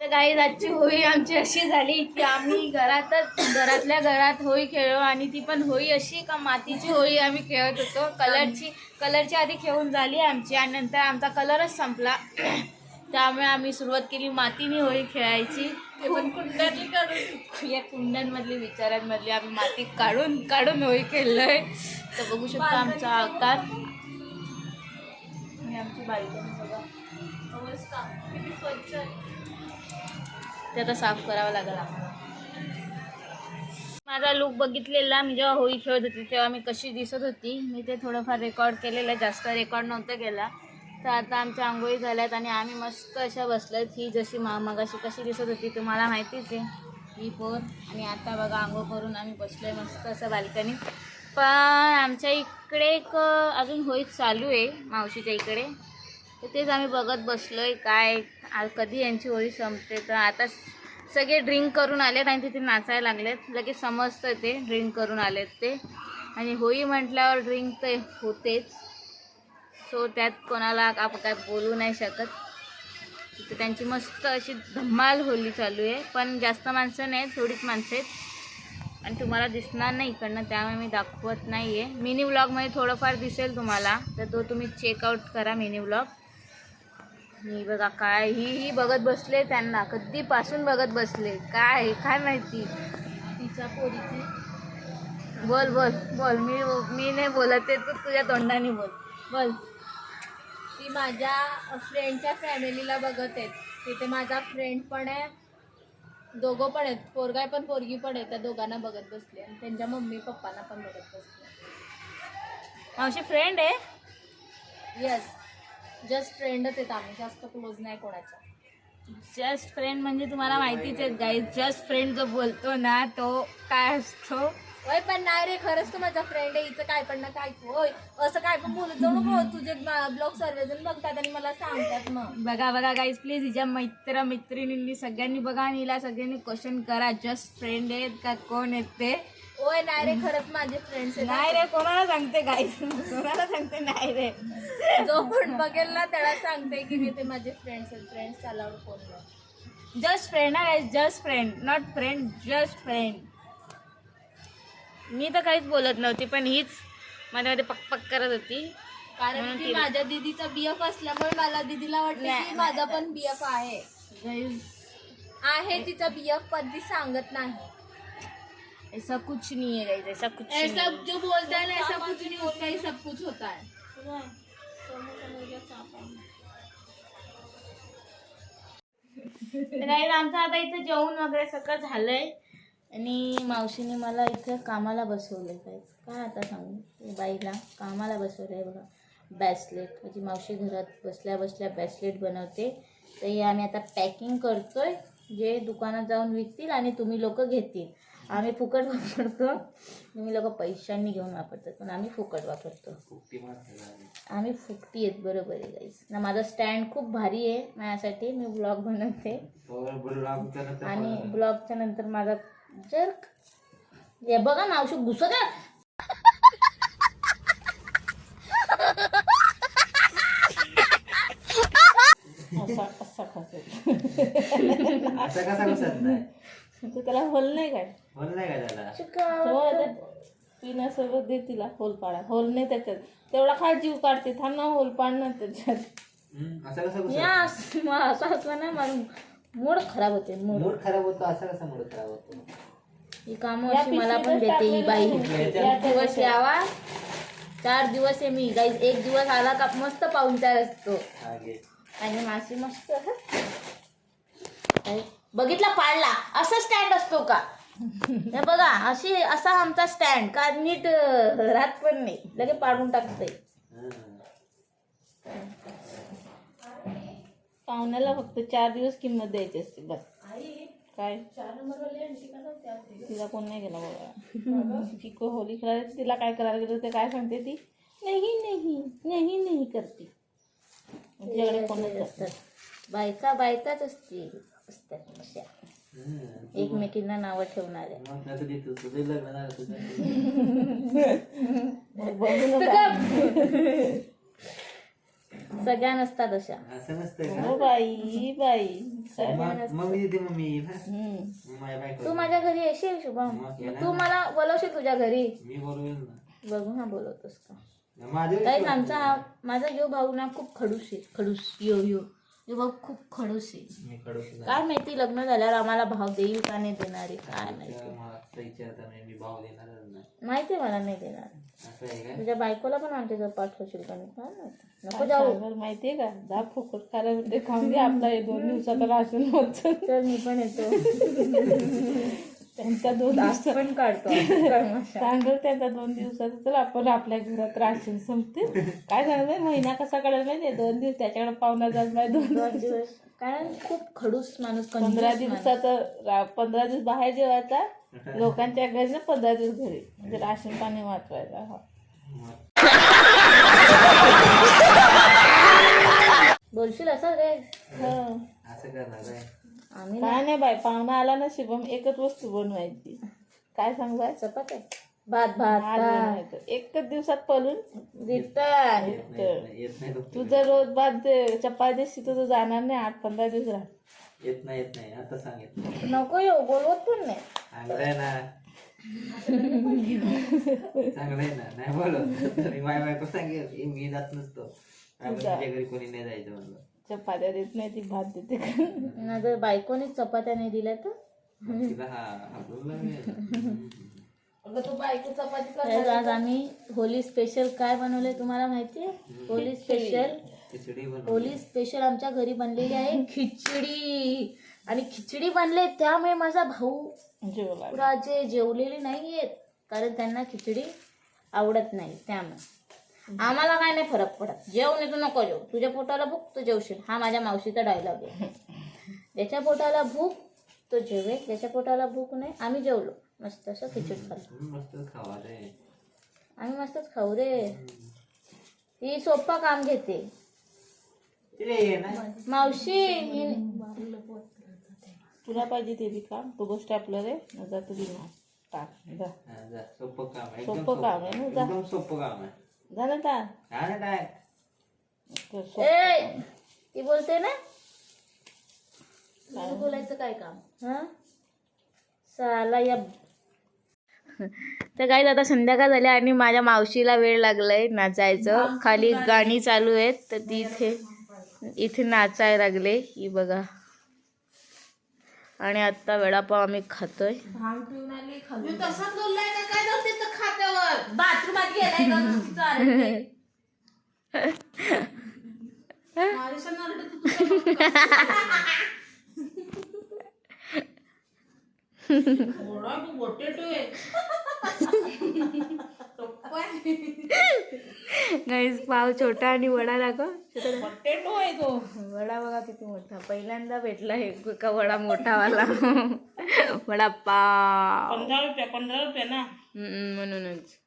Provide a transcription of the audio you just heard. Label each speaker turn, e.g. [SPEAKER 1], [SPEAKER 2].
[SPEAKER 1] तर काही आजची होळी आमची अशी झाली की आम्ही घरातच घरातल्या घरात होळी खेळलो आणि ती पण होळी अशी का मातीची होळी आम्ही खेळत होतो. कलरची कलरची आधी खेळून झाली आमची आणि नंतर आमचा कलरच संपला. त्यामुळे आम्ही सुरुवात केली मातीने होळी खेळायची. ते पण कुंडातली काढून. या कुंडांमधली विचारांमधली आम्ही माती काढून काढून होळी खेळलोय. तर बघू शकतो आमचा आकार. आणि आमची बाल्कनी बघा. किती स्वच्छ आहे. ते आता साफ करावं लागेल आम्हाला माझा लुक बघितलेला मी जेव्हा होळी खेळत होती तेव्हा मी कशी दिसत होती. मी ते थोडंफार रेकॉर्ड केलेलं आहे जास्त रेकॉर्ड नव्हतं केला. तर आता आमच्या आंघोळी झाल्यात आणि आम्ही मस्त अशा बसल्यात ही जशी मामागाशी कशी दिसत होती तुम्हाला माहितीच आहे. ही पोर. आणि आता बघा आंघोळ करून आम्ही बसलो मस्त असं बाल्कनीत. पण आमच्या इकडे एक अजून होईत चालू आहे मावशीच्या इकडे. तर तेच आम्ही बघत बसलो आहे काय कधी यांची होळी संपते. तर आता सगळे ड्रिंक करून आलेत आणि तिथे नाचायला लागलेत. लगेच समजतं ते ड्रिंक करून आलेत ते. आणि होळी म्हटल्यावर ड्रिंक तर होतेच. सो त्यात कोणाला आपण काय बोलू नाही शकत. तिथे त्यांची मस्त अशी धम्माल होळी चालू आहे. पण जास्त माणसं नाही थोडीच माणसं आहेत. आणि तुम्हाला दिसणार नाही इकडनं त्यामुळे मी दाखवत नाही आहे मिनी व्लॉगमध्ये थोडंफार दिसेल तुम्हाला तर तो तुम्ही चेकआउट करा मिनी व्लॉग मी बघा काय ही ही बघत बसले त्यांना कधीपासून बघत बसले? काय काय माहिती? तिच्या पोरीची. बोल बोल बोल मी मी नाही बोलत आहे तू तुझ्या तोंडाने बोल. बोल.
[SPEAKER 2] ती माझ्या फ्रेंडच्या फॅमिलीला बघत आहेत. तिथे माझा फ्रेंड पण आहे. दोघं पण आहेत. पोरगा पण पोरगी पण आहे त्या दोघांना बघत बसले आणि त्यांच्या मम्मी पप्पांना पण बघत बसले.
[SPEAKER 1] मावशी फ्रेंड आहे?
[SPEAKER 2] येस जस्ट फ्रेंडच आहेत आम्ही. जास्त क्लोज नाही कोणाच्या.
[SPEAKER 1] जस्ट फ्रेंड म्हणजे तुम्हाला माहितीच आहे गाईज जस्ट फ्रेंड जो बोलतो ना तो काय असतो?
[SPEAKER 2] होय पण नाही रे खरंच तू माझा फ्रेंड आहे हिचं काय पण ना काय होय. असं काय पण बोलत जाऊ नको तुझे ब्लॉग सर्वजण बघतात आणि मला सांगतात मग.
[SPEAKER 1] बघा बघा गाईज प्लीज हिच्या मैत्र मैत्रिणींनी सगळ्यांनी बघा आणि हिला सगळ्यांनी क्वेश्चन करा. जस्ट फ्रेंड आहेत का कोण आहेत ते?
[SPEAKER 2] होय नाही रे खरंच माझे फ्रेंड्स आहेत.
[SPEAKER 1] नाही रे कोणाला सांगते गाईज कोणाला सांगते नाही रे.
[SPEAKER 2] जो पण बघेल ना त्याला सांगते की मी ते माझे फ्रेंड्स आहेत. फ्रेंड्स चालावर कोण.
[SPEAKER 1] जस्ट फ्रेंड आहे just friend not friend just friend मी तर काहीच बोलत नव्हती पण हीच माझ्यामध्ये पकपक करत होती.
[SPEAKER 2] कारण
[SPEAKER 1] म्हणून
[SPEAKER 2] की
[SPEAKER 1] तिला-
[SPEAKER 2] माझ्या दीदीचा बीएफ असल्यामुळे मला दीदीला वाटलं की माझा पण बीएफ आहे. आहे तिचा बीएफ पण ती सांगत नाही.
[SPEAKER 1] ऐसा कुछ नहीं है गाइस ऐसा कुछ
[SPEAKER 2] ऐसा
[SPEAKER 1] नहीं
[SPEAKER 2] जो बोलता है ना ऐसा कुछ नहीं होता ही सब कुछ होता है
[SPEAKER 1] तर guys, आमचं आता इथे जेवण वगैरे सगळं झालंय. आणि मावशीने मला इथे कामाला बसवलंय काय काय आता सांगू? बाईला कामाला बसवलंय बघा. बॅसलेट माझी मावशी घरात बसल्या बसल्या बॅसलेट बनवते. तर हे आम्ही आता पॅकिंग करतोय. जे दुकानात जाऊन विकतील आणि तुम्ही लोक घेतील. आम्ही फुकट वापरतो. तुम्ही लोक पैशांनी घेऊन वापरतात. पण आम्ही फुकट वापरतो. आम्ही. फुकटी आहेत. बरोबर आहे गाईस ना माझा स्टँड खूप भारी आहे. माझ्यासाठी मी ब्लॉग बनवते. आणि ब्लॉगच्या नंतर माझा जर्क हे बघा ना औषध घुसत आहे. असा असा खातो.
[SPEAKER 3] असं कसा बसत नाही?
[SPEAKER 1] तू त्याला होल नाही काय?
[SPEAKER 3] नाही त्याला?
[SPEAKER 1] तेव्हा पिण्यासोबत दे तिला होल पाडा. होल नाही त्याच्यात. तेवढा खा जीव काढते. थांब ना होल पाड ना त्याच्यात.
[SPEAKER 3] हम्म, असं कसं बसत
[SPEAKER 1] या असं असलं ना मूड खराब होते मूड.
[SPEAKER 3] मूड खराब होतो असं कसं मूड खराब होतो?
[SPEAKER 1] ही कामं अशी मला पण देते ही बाई. चार दिवस यावा. चार दिवस आहे मी. गाईज एक दिवस आला का मस्त पाहुणचार असतो. आणि माशी मस्त? बघितला पाडला. असा स्टँड असतो का? हे बघा अशी असा आमचा स्टँड का नीट राहत पण नाही. लगे पाडून टाकते
[SPEAKER 3] हं.
[SPEAKER 1] पाहुण्याला फक्त चार दिवस किंमत द्यायची असते बस. काय? तिला कोण नाही गेला बघा फिको होली खेळायला तिला काय करायला गेलं ते काय सांगते ती? नाही नाही नाही नाही करते. तिच्याकडे कोणच असतात बायका बायकाच असते असतात अशा. एकमेकींना नावं ठेवणाऱ्या
[SPEAKER 3] मग
[SPEAKER 1] बघू नका. सगळ्या नसतात अशा
[SPEAKER 3] असं
[SPEAKER 2] हो बाई बाई.
[SPEAKER 3] मग- मम्मी
[SPEAKER 2] हम्म.
[SPEAKER 3] बायको
[SPEAKER 1] तू माझ्या घरी येशील शुभम.
[SPEAKER 3] मग ये ना.
[SPEAKER 1] तू मला बोलवशील तुझ्या घरी?
[SPEAKER 3] मी बोलवेल ना.
[SPEAKER 1] बघू हा बोलवतोस का? आमचा हा माझा यो भाऊ ना खूप खडूस आहे खडूस यो यो. यो भाऊ खूप खडूस आहे.
[SPEAKER 3] मी
[SPEAKER 1] काय माहिती लग्न झाल्यावर आम्हाला भाव देईल का नाही देणार आहे काय माहिती.
[SPEAKER 3] मला असं विचारता नाही मी भाव देणारच नाही
[SPEAKER 1] माहिती आहे मला नाही देणार.
[SPEAKER 3] असं आहे काय?
[SPEAKER 1] तुझ्या बायकोला पण आमच्या पाठवशील का नाही? काय माहिती. नको जाऊ.
[SPEAKER 2] माहितीये का? जा फुकट खायला म्हणते खाऊन घ्या आपला हे दोन दिवसात राशन होत
[SPEAKER 1] तर मी पण येतो.
[SPEAKER 2] त्यांच्या दोन दिवसात
[SPEAKER 1] पण काढतो कर्मशा.
[SPEAKER 2] सांगल त्यांच्या दोन दिवसात तर आपण आपल्या घरात राशन संपते. काय सांगते महिना कसा काढायला माहितीये? दोन दिवस त्याच्याकडे पाहुणा जात नाही दोन
[SPEAKER 1] दोन दिवस. कारण खूप खडूस माणूस
[SPEAKER 2] पंधरा रा- पंधरा दिवस बाहेर जेवायचा लोकांच्या घरी ना पंधरा दिवस घरी. म्हणजे राशन पाणी वाचवायचा हा.
[SPEAKER 1] बोलशील असं रे?
[SPEAKER 2] हं.
[SPEAKER 3] असं करणार
[SPEAKER 1] आम्ही
[SPEAKER 2] काय नाही बाई पाहुणा आला ना शिवम एकच वस्तू बनवायची. काय सांग बाय
[SPEAKER 1] चपात आहे भात भात
[SPEAKER 2] आज
[SPEAKER 1] भात.
[SPEAKER 2] बनवायचं. एकच दिवसात पळून
[SPEAKER 1] रिटर्न.
[SPEAKER 3] नाही येत नाही
[SPEAKER 2] तू जर रोज भात दे- चपाती शिकतो तर जाणार नाही आठ पंधरा दिवस राह
[SPEAKER 3] येत नाही येत नाही आता सांगितलं.
[SPEAKER 1] नको येऊ बोलवत पण नाही.
[SPEAKER 3] चांगलंय ना. चांगलंय ना नाही बोलत तरी माय बायको सांगेल "ए, मी जात नसतो. तुझ्या घरी कोणी नाही जायचं म्हणलं
[SPEAKER 2] चपात्या देत नाही ती भात देते.
[SPEAKER 1] ना जर बायकोने चपात्या नाही दिल्या तर?
[SPEAKER 2] अगं तू बायको चपाती
[SPEAKER 1] तर आज आम्ही होली स्पेशल काय बनवलंय तुम्हाला माहिती आहे? होली स्पेशल होली स्पेशल आमच्या घरी बनलेली आहे खिचडी. आणि खिचडी बनले त्यामुळे माझा भाऊ
[SPEAKER 2] जेवला.
[SPEAKER 1] पुराचे जेवलेले नाही आहेत कारण त्यांना खिचडी आवडत नाही त्यामुळे. आम्हाला काय नाही फरक पडत. जेवण येतो नको जेव. तुझ्या पोटाला भूक तू जेवशील. हा माझ्या मावशीचा डायलॉग आहे. ज्याच्या पोटाला भूक तो जेवे ज्याच्या पोटाला भूक नाही आम्ही जेवलो. मस्त असं खिचडी खाल्लं. आम्ही मस्तच खाऊ रे ही सोपं काम घेते.
[SPEAKER 3] ते ना.
[SPEAKER 1] मावशी ही-
[SPEAKER 2] तुला पाहिजे ते बी काम. तू गोष्ट आपलं रे. जा तू मार. टाक. जा.
[SPEAKER 3] हा, जा. सोपं काम आहे. एकदम
[SPEAKER 2] सोपं. काम आहे ना, जा.
[SPEAKER 3] एकदम सोपं काम आहे.
[SPEAKER 2] ता
[SPEAKER 3] हा ना काय
[SPEAKER 1] ए ती बोलते ना? तुझं बोलायचं काय काम? हा? साला या तर काय आता संध्याकाळ झाल्या आणि माझ्या मावशीला वेळ लागलाय नाचायचं. खाली गाणी चालू आहेत तर ती इथे इथे नाचायला लागले. ही बघा. आणि आत्ता वडापाव आम्ही खातोय. गाईस पाव छोटा आणि वडा दाखव.
[SPEAKER 2] पोटॅटो आहे तो.
[SPEAKER 1] वडा बघा किती मोठा. पहिल्यांदा भेटला हे का वडा मोठावाला. वडापाव
[SPEAKER 2] पंधरा रुपया पंधरा रुपया ना.
[SPEAKER 1] हम्म, म्हणूनच.